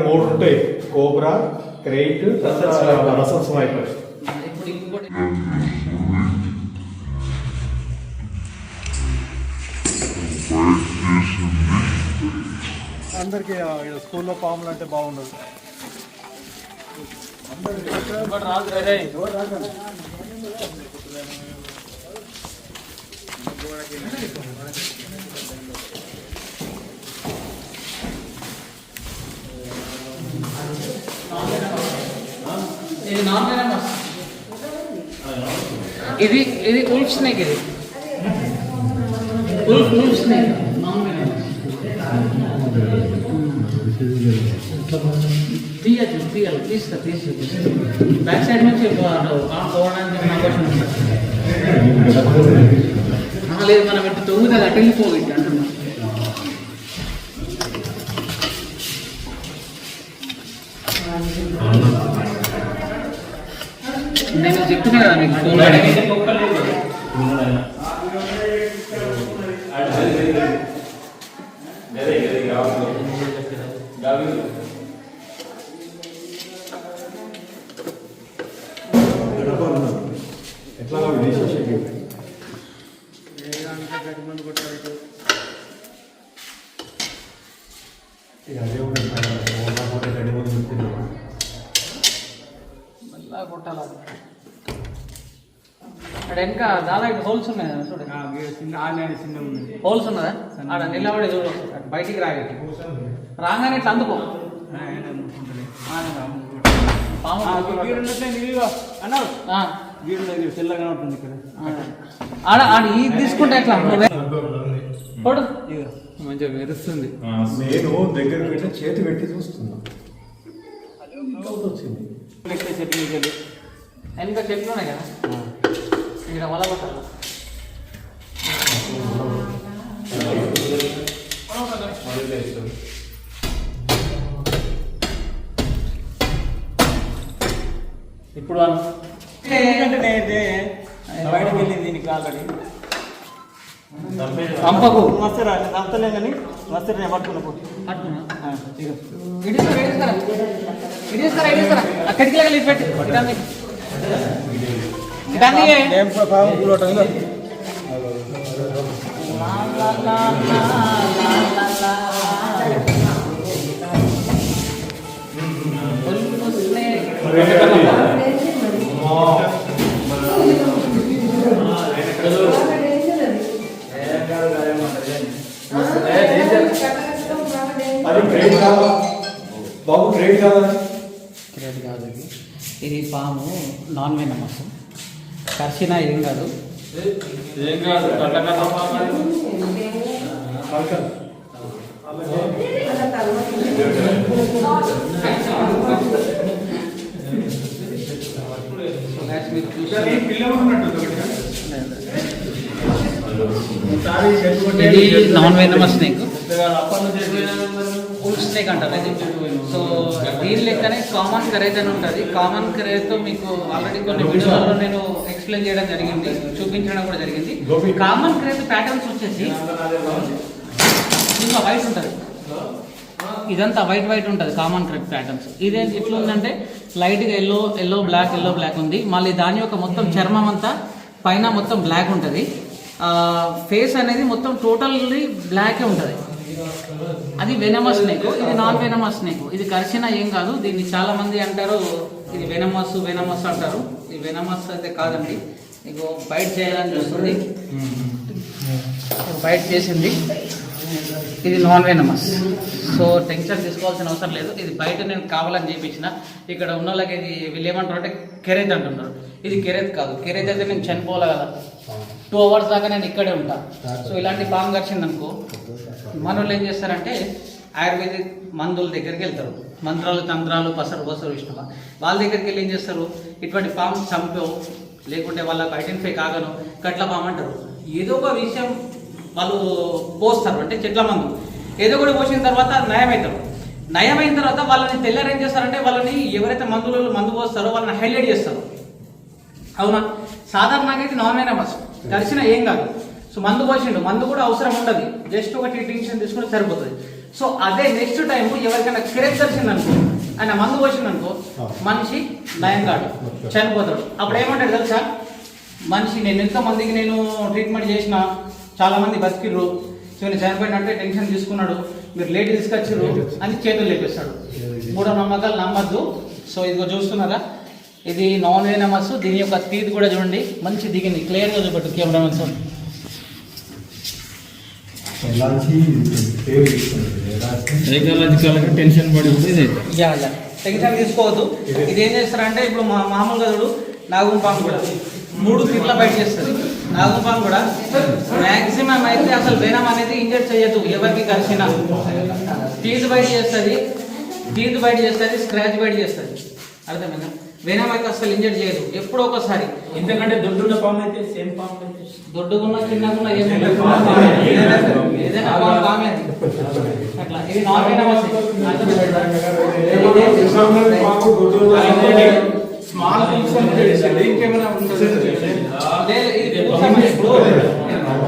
మూడు ఉంటాయి కోబ్రా క్రెయిట్ తర్వాత రసం స్వైపర్ ఇప్పుడు అందరికి స్కూల్లో పాములు అంటే బాగుండదు. రాదు ఇది ఇది ఇది ఉల్ఫ్ స్నేక్ ఇది. Wolf wolf snake. తీయచ్చు తీయాలి. తీస్తా తీస్తా బ్యాక్ సైడ్ నుంచి పోవడానికి అవకాశం లేదు. మనం ఇటు తొమ్మిది అటు వెళ్ళిపోయి అంటున్నా నేను చెప్తున్నా కదా మీకు ఫోన్ ఎట్లా విదేశీ అదే ఉంటుంది రెండు మూడు చెప్తున్నాను మెల్లగా కొట్టాలి? అక్కడ వెనక దాదాపు హోల్స్ ఉన్నాయి కదా చూడండి హోల్స్ ఉన్నదా? ఆడ నిలబడి చూడు. బయటికి రాగట్టి రాగానే ఇట్లా అందుకో. పాము అన్నారు తెల్లగా ఉంటుంది ఇక్కడ. ఆ. ఆడ ఆడ ఈ తీసుకుంటే ఎట్లా? కొడు మంచిగా మెరుస్తుంది. నేను దగ్గర పెట్టి చేతి పెట్టి చూస్తున్నా. వచ్చింది. వెనక చెట్లు ఉన్నాయి కదా ఇక్కడ వల కొట్టాలి ఇప్పుడు అను. ఎందుకంటే నేనైతే బయటకు వెళ్ళింది దీనికి ఆల్రెడీ చంపకు. మస్తు నేను కానీ మస్తు నేను పట్టుకున్నా ఇడిస్తారా ఇడిస్తారా? ఇడిస్తారా ఇడిస్తారా? అక్కడికి వెళ్ళి ఇటు పెట్టి ఇటాన్ని ఇటాన్ని ఏం పా- పాము పూలోట ఇదిగో. అది గ్రేట్ కాదా బాబు గ్రేట్ కాదా క్రియేట్ కాదు ఇది. ఇది పాము నాన్ వెనమస్ కర్షినా ఏం కాదు. మీరు చూసారు. ఇది నాన్ వెనమస్ ఫుల్ స్నేక్ అంటారు ఇది సో దీని లెక్కనే కామన్ కరేజ్ అని ఉంటుంది. కామన్ కరేజ్తో మీకు ఆల్రెడీ కొన్ని వీడియోలలో నేను ఎక్స్ప్లెయిన్ చేయడం జరిగింది. చూపించడం కూడా జరిగింది. కామన్ కరేజ్ ప్యాటర్న్స్ వచ్చేసి ఇంకా వైట్ ఉంటుంది. ఇదంతా వైట్ వైట్ ఉంటుంది కామన్ కరెక్ట్ ప్యాటర్న్స్ ఇదే ఎట్లా ఉందంటే లైట్గా yellow yellow black yellow black ఉంది. మళ్ళీ దాని యొక్క మొత్తం చర్మం అంతా పైన మొత్తం బ్లాక్ ఉంటుంది. ఫేస్ అనేది మొత్తం టోటల్లీ బ్లాకే ఉంటుంది. అది వెనమస్ స్నేక్. ఇది నాన్ వెనమస్ స్నేక్. ఇది కరిచిన ఏం కాదు దీన్ని చాలా మంది అంటారు ఇది వెనమస్ వెనమస్ అంటారు. ఇది వెనమస్ అయితే కాదండి మీకు బయట చేయాలని చూస్తుంది. బయట చేసింది. ఇది నాన్ వెనమస్. సో టెన్షన్ తీసుకోవాల్సిన అవసరం లేదు. ఇది బయట నేను కావాలని చేయించిన ఇక్కడ ఉన్న వాళ్ళకి ఇది వీళ్ళు ఏమంటారు అంటే కెరేజ్ అంటున్నారు. ఇది కెరేజ్ కాదు. కెరేజ్ అయితే నేను చనిపోవాలి కదా? టూ అవర్స్ దాకా నేను ఇక్కడే ఉంటా. సో ఇలాంటి పాము కరిచింది అనుకో మన వాళ్ళు ఏం చేస్తారంటే ఆయుర్వేదిక్ మందుల దగ్గరికి వెళ్తారు. మంత్రాలు తంత్రాలు పసరు పసరు విష్ణువ. వాళ్ళ దగ్గరికి వెళ్ళి ఏం చేస్తారు? ఇటువంటి పాము చంపో లేకుంటే వాళ్ళకి ఐడెంటిఫై కాగను కట్ల పాము అంటారు. ఏదో ఒక విషయం వాళ్ళు పోస్తారు అంటే చెట్ల మందు. ఏదో కూడా పోసిన తర్వాత నయమవుతారు నయమైన తర్వాత వాళ్ళని తెల్లారు ఏం చేస్తారంటే వాళ్ళని ఎవరైతే మందులలో మందు పోస్తారో వాళ్ళని హైలైట్ చేస్తారు. అవునా? సాధారణంగా అయితే నాన్ బస్సు కలిసిన ఏం కాదు. సో మందు పోసిండు. మందు కూడా అవసరం ఉండదు. జస్ట్ ఒక ట్రీటింగ్షన్ తీసుకుంటే సరిపోతుంది. సో అదే నెక్స్ట్ టైం ఎవరికైనా తెలిసింది అనుకో ఆయన మందు పోసింది అనుకో మనిషి నయం కాడు చనిపోతాడు. అప్పుడు ఏమంటాడు తెలుసా? మనిషి నేను ఎంతో మందికి నేను ట్రీట్మెంట్ చేసిన చాలా మంది బతికిర్రు. చివరి చనిపోయినట్టే టెన్షన్ తీసుకున్నాడు. మీరు లేట్ తీసుకొచ్చిర్రు అని చేతులు లేపిస్తాడు. మూఢ నమ్మకాలు నమ్మద్దు. సో ఇదిగో చూస్తున్నారా? ఇది నాన్ వేనమస్ దీని యొక్క తీది కూడా చూడండి. మంచి దిగింది. క్లియర్గా చూపెట్టు కెమెరామెన్ సార్. ఎలాంటి సైకలాజికల్గా టెన్షన్ పడి ఇది. Yeah yeah. టెన్షన్ తీసుకోవద్దు. ఇది ఏం చేస్తారంటే ఇప్పుడు మా మామూలుగా చూడు నాగం కూడా. మూడు తిట్ల బయట చేస్తుంది నాగం కూడా. మ్యాక్సిమం అయితే అసలు వేనం అనేది ఇంజెక్ట్ చేయొద్దు ఎవరికి కలిసినా. టీత్ బయట చేస్తుంది టీత్ బయట చేస్తుంది స్క్రాచ్ బయట చేస్తుంది. అర్థమైనా వేనం అయితే అసలు ఇంజెక్ట్ చేయదు. ఎప్పుడో ఒకసారి. ఎందుకంటే దొడ్డున్న పాము అయితే సేమ్ పాము అయితే దొడ్డుకున్న ఏదైనా పాము అది. అట్లా. ఇది స్మాల్ ఇంకేమైనా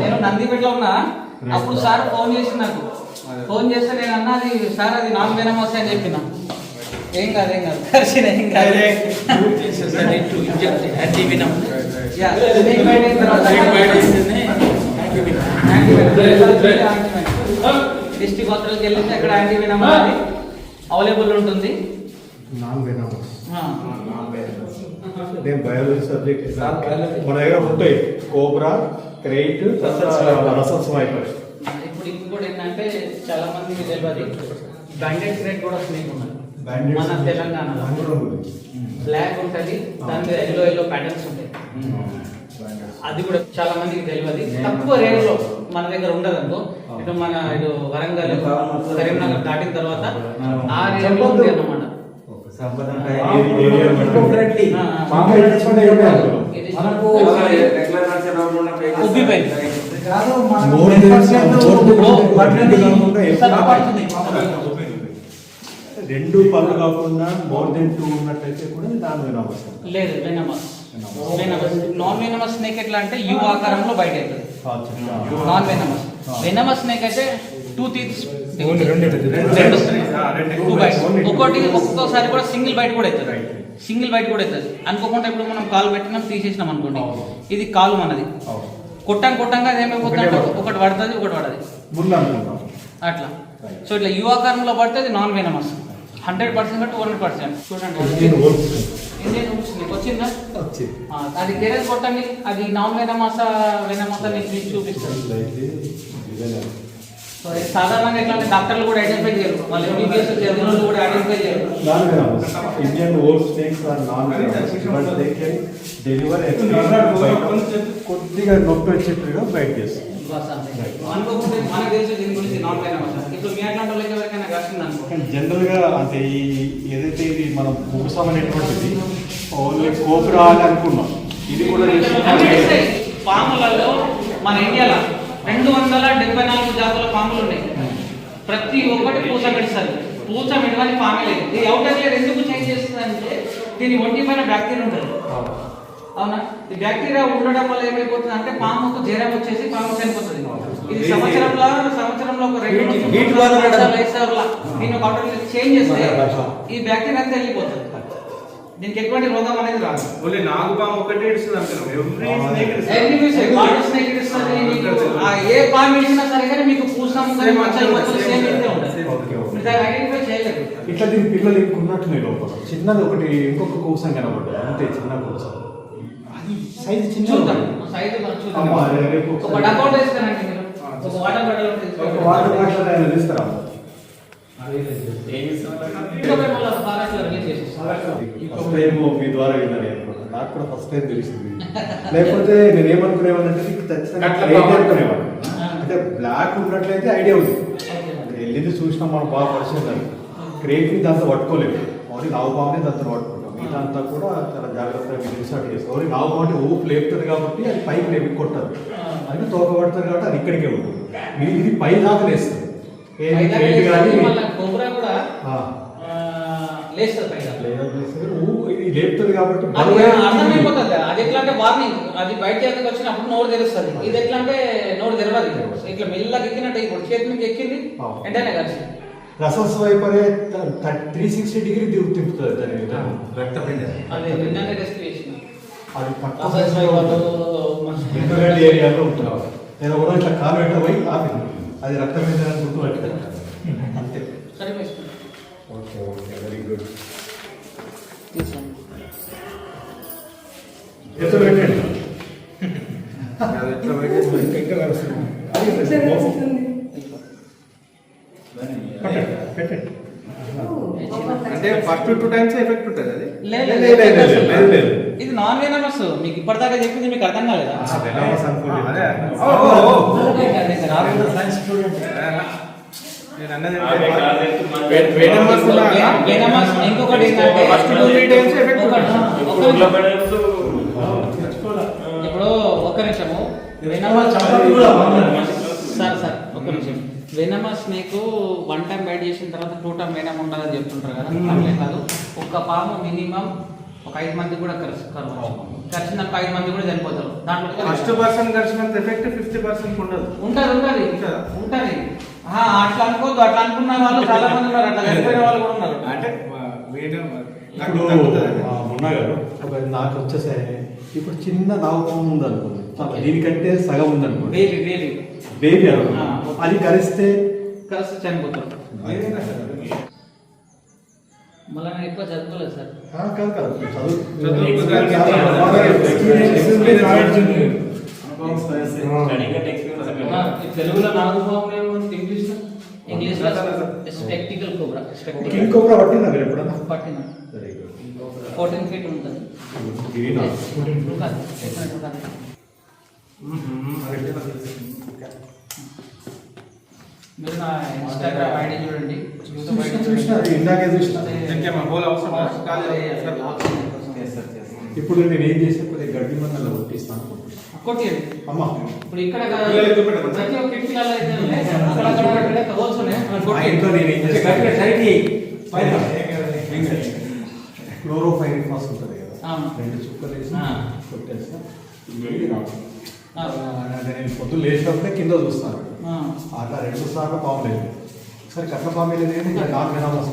నేను నందిపేటలో ఉన్నా. అప్పుడు సార్ ఫోన్ చేసి నాకు. ఫోన్ చేస్తే నేను అన్నది సార్ అది నాన్ వేనమస్ అని చెప్పిన. ఏం కాదు ఏం కాదు. కరిచిన ఏం కాదు. తర్వాత డిస్ట్రిక్ట్ హాస్పిటల్కి వెళ్ళితే అక్కడ యాంటీ వెనమ్ అనేది అవైలబుల్ ఉంటుంది. నాన్ ఆ. నేను బయాలజీ సబ్జెక్ట్ మన దగ్గర ఉంటాయి. కోబ్రా క్రెయిట్ రసస్ వైపర్ ఇప్పుడు ఇంకోటి ఏంటంటే చాలా మందికి తెలియదు బ్యాండెడ్ క్రేట్ కూడా స్నేక్ ఉన్నది. మన తెలంగాణలో. బ్లాక్ ఉంటుంది దాని మీద ఎల్లో ఎల్లో ప్యాటర్న్స్ ఉంటాయి. అది కూడా చాలా మందికి తెలియదు. తక్కువ రేట్లో మన దగ్గర ఉండదు అనుకో. ఇటు మన ఇటు వరంగల్ కరీంనగర్ దాటిన తర్వాత ఆ రేట్లో ఉంది అన్నమాట. ఉబ్బిపోయింది రెండు పళ్ళు కాకుండా మోర్ దెన్ టూ ఉన్నట్టయితే కూడా దాని వెనామస్ లేదు venomous venomous non venomous snake ఎట్లా అంటే యు ఆకారంలో బయట అవుతుంది నాన్ వెనమస్ వెనమస్ స్నేక్ అయితే టూ రెండు టూ ఒక్కోటి ఒక్కొక్కసారి కూడా సింగిల్ బైట్ కూడా అవుతుంది. సింగిల్ బైట్ కూడా అవుతుంది. అనుకోకుండా ఇప్పుడు మనం కాలు పెట్టినాం తీసేసినాం అనుకోండి. ఇది కాలు మనది. కొట్టం కొట్టంగా ఏమైపోతుంది ఒకటి పడుతుంది. ఒకటి పడది. అట్లా. సో ఇట్లా యు ఆకారంలో పడితే అది non venomous hundred percent two hundred percent. చూడండి. ఇండియన్ వచ్చిందా? వచ్చింది? ఆ, అది గెరేజ్ కొట్టండి. అది నాన్ వెనమాస వెనమాస మీకు చూపిస్తుంది సో సాధారణంగా ఎట్లా అంటే డాక్టర్లు కూడా ఐడెంటిఫై చేయరు. వాళ్ళు ఎంబీబీఎస్ చదివిన వాళ్ళు కూడా ఐడెంటిఫై చేయరు. Indian old snakes are non but they can deliver కొద్దిగా నొప్పి వచ్చేట్టుగా బయట చేస్తుంది జనరల్గా అంటే ఈ ఏదైతే ఇది మనం ముగుసాం అనేటువంటిది ఓన్లీ కోబ్రా అని అనుకున్నాం. ఇది కూడా. పాములలో మన ఇండియాలో రెండు వందల డెబ్బై నాలుగు జాతుల పాములు ఉన్నాయి. ప్రతి ఒక్కటి పూస పెడతారు పూస పెడవని పామే లేదు. ఇది అవుటర్ లేయర్ ఎందుకు చేంజ్ చేస్తుంది అంటే దీని ఒంటి పైన బ్యాక్టీరియా ఉంటుంది. అవునా? ఈ బ్యాక్టీరియా ఉండడం వల్ల ఏమైపోతుంది అంటే పాముకు జ్వరం వచ్చేసి పాము చనిపోతుంది. ఇది సంవత్సరంలో సంవత్సరంలో ఒక రెండు లేయర్ చేంజ్ చేస్తే ఈ బ్యాక్టీరియా అంతా వెళ్ళిపోతుంది. దీనికి ఎటువంటి రోగం అనేది రాదు. ఓన్లీ నాగుపాము ఒకటే ఇస్తుంది అంటున్నాం. ఎవ్రీ స్నేక్ ఎన్ని విషయం వాటర్ స్నేక్ ఇస్తుంది మీకు ఆ ఏ పాము ఇచ్చినా సరే కానీ మీకు పూసాము కానీ మచ్చలు మచ్చలు సేమ్ ఇంతే ఉంటుంది ఓకే, ఓకే. మీరు దాన్ని ఐడెంటిఫై చేయలేదు ఇట్లా దీని పిల్లలు ఉన్నట్టున్నాయి లోపల. చిన్నది ఒకటి ఇంకొక కూసం కనబడ్డది అంతే చిన్న కూసం. సైజు చూద్దాం. చిన్న సైజ్ మనం అమ్మా, చూద్దాం రేపు ఒక డకౌట్ వేస్తానండి మీరు. ఒక వాటర్ బాటిల్ ఒక. వాటర్ బాటిల్ ఆయన టైం మీ ద్వారా విన్నాను నాకు కూడా ఫస్ట్ టైం తెలిసింది. లేకపోతే నేను ఏమనుకునేవాడిని అంటే బాగుంది. బ్లాక్ ఉన్నట్లయితే ఐడియా ఉంది. వెళ్ళింది చూసినాం మనం బాగా పరిచయం దాన్ని క్రేట్ని దాంతో పట్టుకోలేము ఓన్లీ నావు పాముని దాంతో పట్టుకుంటాం ఇదంతా కూడా చాలా జాగ్రత్తగా ఓన్లీ నావు పాము అంటే ఊపు లేపుతుంది కాబట్టి అది పైకి లేపి కొట్టదు. అది తోక పడుతుంది కాబట్టి అది ఇక్కడికే ఉంటుంది. ఇది ఇది పై దాకా లేస్తుంది. లేపుతుంది కాబట్టి అది అర్థమైపోతుంది. ఎట్లా అంటే వార్నింగ్ అది బయట చేతికి వచ్చినప్పుడు నోరు తెరుస్తుంది. ఇది ఎట్లా అంటే నోరు తెరవదు. ఇట్లా మెల్లగా ఎక్కినట్టు ఇప్పుడు చేతి మీకు ఎక్కింది. వెంటనే కలిసి రసస్వైపరే త్రీ సిక్స్టీ డిగ్రీ దిగు తిప్పుతుంది దాని రక్తపిండ అది. నిన్ననే రెస్ట్ చేసిన అది పక్క అసలు స్వై వాళ్ళు ఇంటర్నెట్ ఏరియాలో ఉంటున్నావు నేను కూడా ఇట్లా కాలు పెట్టబోయి ఆపింది. అది రక్తం పెట్టడానికి గుర్తుపట్టి అంతే. Okay okay very good. ఎత్తు పెట్టండి? ఎట్లా పెట్టేసి ఇంకా కలుస్తుంది అది పెట్టండి పెట్టండి అంటే ఫస్ట్ టూ టైమ్స్ ఎఫెక్ట్ ఉంటుంది అది లేదు. ఇది నాన్ వెనమస్ మీకు ఇప్పటిదాకా చెప్పింది మీకు అర్థం కాలేదా ఆ, వెనమస్ అనుకోండి. అదే. ఓ, ఓ, ఓ. సైన్స్ స్టూడెంట్ నేను అన్నది అదే కాదు, వే- వేనమస్ లాగా వెనమస్ ఇంకొకటి ఏంటంటే first two three times effect ఒకటి- ఉంటుంది ఒక్క నిమిషం. ఇప్పుడు ఒక్క నిమిషము వెనమస్ సార్ సార్ ఒక్క నిమిషం వెనమస్ మీకు వన్ టైం బైట్ చేసిన తర్వాత టూ టైం వెనమ్ ఉండదని చెప్తుంటారు కదా? అట్లే కాదు. ఒక్క పాము మినిమం ఒక ఐదు మంది కూడా కరిసి కరిచినాక ఐదు మంది కూడా చనిపోతారు. దాంట్లో ఫస్ట్ పర్సన్ కలిసినంత ఎఫెక్ట్ ఫిఫ్టీ పర్సెంట్ ఉండదు. ఉంటది ఉంటది ఉంటదా? ఉంటది ఆ, అట్లా అనుకోవద్దు. అట్లా అనుకున్న వాళ్ళు చాలా మంది ఉన్నారు. అట్లా చనిపోయిన వాళ్ళు కూడా ఉన్నారు. అంటే మున్నా గారు ఒక నాకు వచ్చేసే ఇప్పుడు చిన్న నాగపాము ఉంది అనుకోండి. దీనికంటే సగం ఉంది అనుకోండి బేబీ బేబీ బేబీ అనుకోండి. అది కలిస్తే కలిసి చనిపోతారు. మళ్ళీ ఎక్కువ చదువుకోలేదు సార్. ఆ, కాదు చదువు. తెలుగులో ఇంగ్లీష్ ఇంగ్లీష్లో? Spectacle cobra king spectacle cobra పట్టిందా మీరు ఎప్పుడన్నా? పట్టిన వెరీ గుడ్ ఫోర్టీన్ ఫీట్ ఉంటుంది. గ్రీన్. మీరు నా ఇన్స్టాగ్రామ్ ఐడి చూడండి. ఇప్పుడు నేను ఏం కొద్దిగా గడ్డి మందలు కొట్టిస్తాను కొట్టేయండి అమ్మా ఇప్పుడు ఇక్కడ? ప్రతి ఒక్క కిటికీలలో అయితే ఉంటుంది. రెండు చుక్కలు వేసి ఆ. కొట్టేస్తా నేను పొద్దున్న లేచినప్పుడే కింద చూస్తాను. అట్లా రెండు సార్లు పాము లేదు. ఒకసారి కట్ల పాము లేదు నాకు వినాల్సి